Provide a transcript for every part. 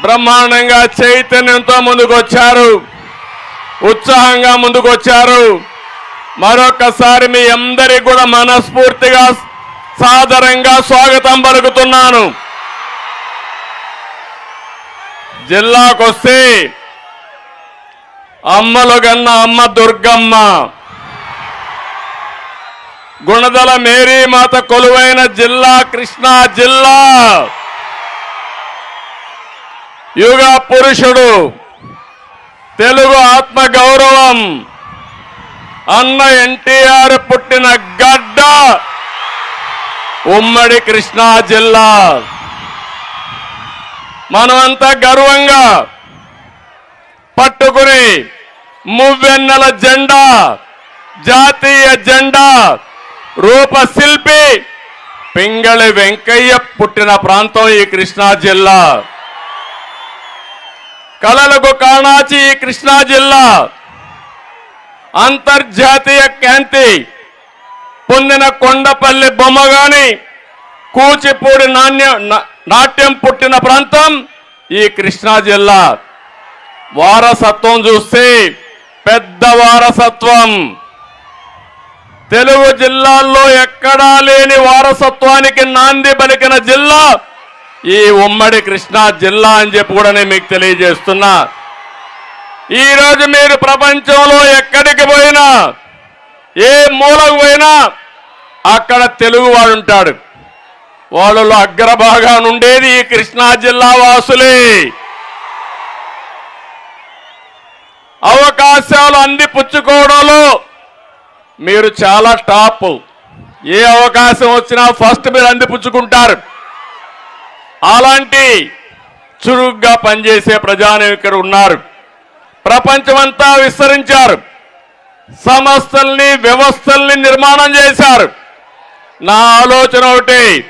బ్రహ్మాండంగా చైతన్యంతో ముందుకొచ్చారు. ఉత్సాహంగా ముందుకొచ్చారు. మరొకసారి మీ అందరికి కూడా మనస్ఫూర్తిగా సాదరంగా స్వాగతం పలుకుతున్నాను. జిల్లాకొస్తే అమ్మలు గన్న అమ్మ దుర్గమ్మ. గుణదల మేరీమాత కొలువైన జిల్లా కృష్ణా జిల్లా. యుగ పురుషుడు తెలుగు ఆత్మ గౌరవం అన్న ఎన్టీఆర్ పుట్టిన గడ్డ ఉమ్మడి కృష్ణా జిల్లా. మనమంతా గర్వంగా పట్టుకుని మువ్వెన్నెల జెండా జాతీయ జెండా రూపశిల్పి పింగళి వెంకయ్య పుట్టిన ప్రాంతం ఈ కృష్ణా జిల్లా. కళలకు కాణాచి ఈ కృష్ణా జిల్లా అంతర్జాతీయ క్యాంతి పొందిన కొండపల్లి బొమ్మ గాని కూచిపూడి నాణ్య నా- నాట్యం పుట్టిన ప్రాంతం ఈ కృష్ణా జిల్లా. వారసత్వం చూస్తే పెద్ద వారసత్వం. తెలుగు జిల్లాల్లో ఎక్కడా లేని వారసత్వానికి నాంది పలికిన జిల్లా ఈ ఉమ్మడి కృష్ణా జిల్లా అని చెప్పి కూడా నేను మీకు తెలియజేస్తున్నా. ఈ రోజు మీరు ప్రపంచంలో ఎక్కడికి పోయినా ఏ మూలకు పోయినా అక్కడ తెలుగు వాడు ఉంటాడు. వాళ్ళలో అగ్రభాగాన ఉండేది ఈ కృష్ణా జిల్లా వాసులే. అవకాశాలు అందిపుచ్చుకోవడంలో మీరు చాలా టాప్. ఏ అవకాశం వచ్చినా ఫస్ట్ మీరు అందిపుచ్చుకుంటారు. అలాంటి చురుగ్గా పనిచేసే ప్రజానాయకులు ఉన్నారు. ప్రపంచమంతా విస్తరించారు. సంస్థల్ని వ్యవస్థల్ని నిర్మాణం చేశారు. నా ఆలోచన ఒకటి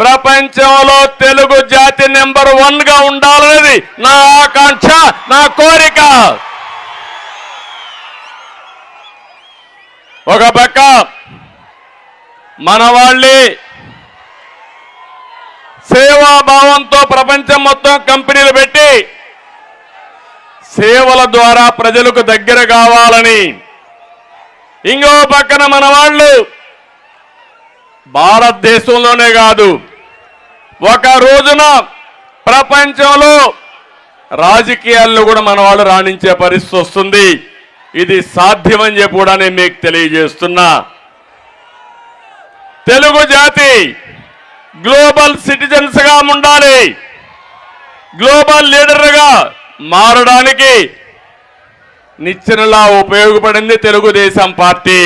ప్రపంచంలో తెలుగు జాతి నెంబర్ వన్గా ఉండాలనేది నా ఆకాంక్ష నా కోరిక. ఒక పక్క మన వాళ్ళే సేవాభావంతో ప్రపంచం మొత్తం కంపెనీలు పెట్టి సేవల ద్వారా ప్రజలకు దగ్గర కావాలని. ఇంకో పక్కన మన వాళ్ళు భారతదేశంలోనే కాదు ఒక రోజున ప్రపంచంలో రాజకీయాల్లో కూడా మన వాళ్ళు రాణించే పరిస్థితి వస్తుంది. ఇది సాధ్యమని చెప్పి కూడా నేను మీకు తెలియజేస్తున్నా. తెలుగు జాతి గ్లోబల్ సిటిజన్స్గా ఉండాలి. గ్లోబల్ లీడర్గా మారడానికి నిచ్చెనలా ఉపయోగపడింది తెలుగుదేశం పార్టీ.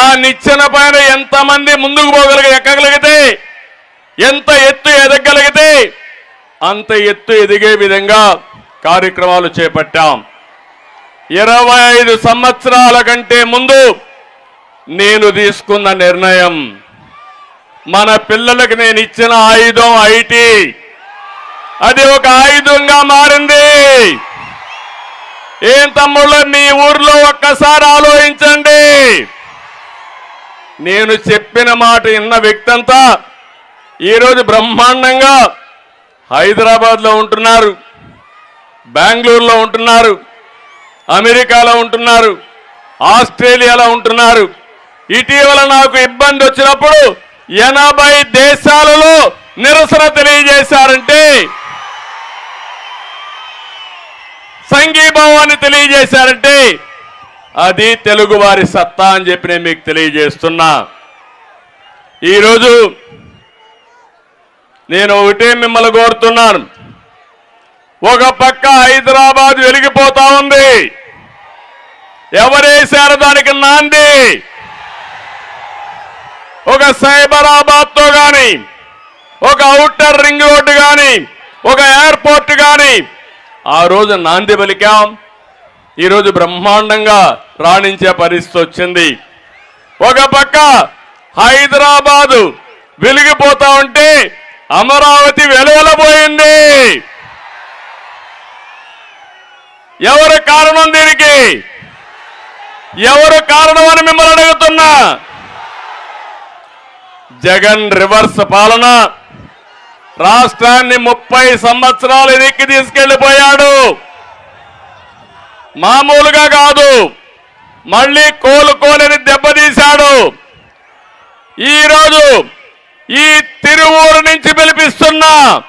ఆ నిచ్చెన పైన ఎంతమంది ముందుకు పోగలిగి ఎక్కగలిగితే ఎంత ఎత్తు ఎదగలిగితే అంత ఎత్తు ఎదిగే విధంగా కార్యక్రమాలు చేపట్టాం. ఇరవై ఐదు సంవత్సరాల కంటే ముందు నేను తీసుకున్న నిర్ణయం మన పిల్లలకు నేను ఇచ్చిన ఆయుధం ఐటీ అది ఒక ఆయుధంగా మారింది. ఏం తమ్ముళ్ళు మీ ఊర్లో ఒక్కసారి ఆలోచించండి. నేను చెప్పిన మాట విన్న వ్యక్తి అంతా ఈరోజు బ్రహ్మాండంగా హైదరాబాద్లో ఉంటున్నారు బెంగళూరులో ఉంటున్నారు అమెరికాలో ఉంటున్నారు ఆస్ట్రేలియాలో ఉంటున్నారు. ఇటీవల నాకు ఇబ్బంది వచ్చినప్పుడు ఎనభై దేశాలలో నిరసన తెలియజేశారంటే సంఘీభావాన్ని తెలియజేశారంటే అది తెలుగువారి సత్తా అని చెప్పి నేను మీకు తెలియజేస్తున్నా. ఈరోజు నేను ఒకటే మిమ్మల్ని కోరుతున్నాను. ఒక పక్క హైదరాబాద్ వెలిగిపోతా ఉంది. ఎవరేశారు దానికి నాంది? ఒక సైబరాబాద్తో కానీ ఒక అవుటర్ రింగ్ రోడ్డు కానీ ఒక ఎయిర్పోర్ట్ కానీ ఆ రోజు నాంది పలికాం. ఈరోజు బ్రహ్మాండంగా రాణించే పరిస్థితి వచ్చింది. ఒక పక్క హైదరాబాదు వెలిగిపోతా ఉంటే అమరావతి వెలువలబోయింది. ఎవరు కారణం దీనికి? ఎవరు కారణం అని మిమ్మల్ని అడుగుతున్నా? జగన్ రివర్స్ పాలన. రాష్ట్రాన్ని ముప్పై సంవత్సరాలు ఎదిక్కి తీసుకెళ్ళిపోయాడు మామూలుగా కాదు. మళ్ళీ కోలుకోలేని దెబ్బతీశాడు. ఈరోజు ఈ తిరువూరు నుంచి పిలిపిస్తున్నా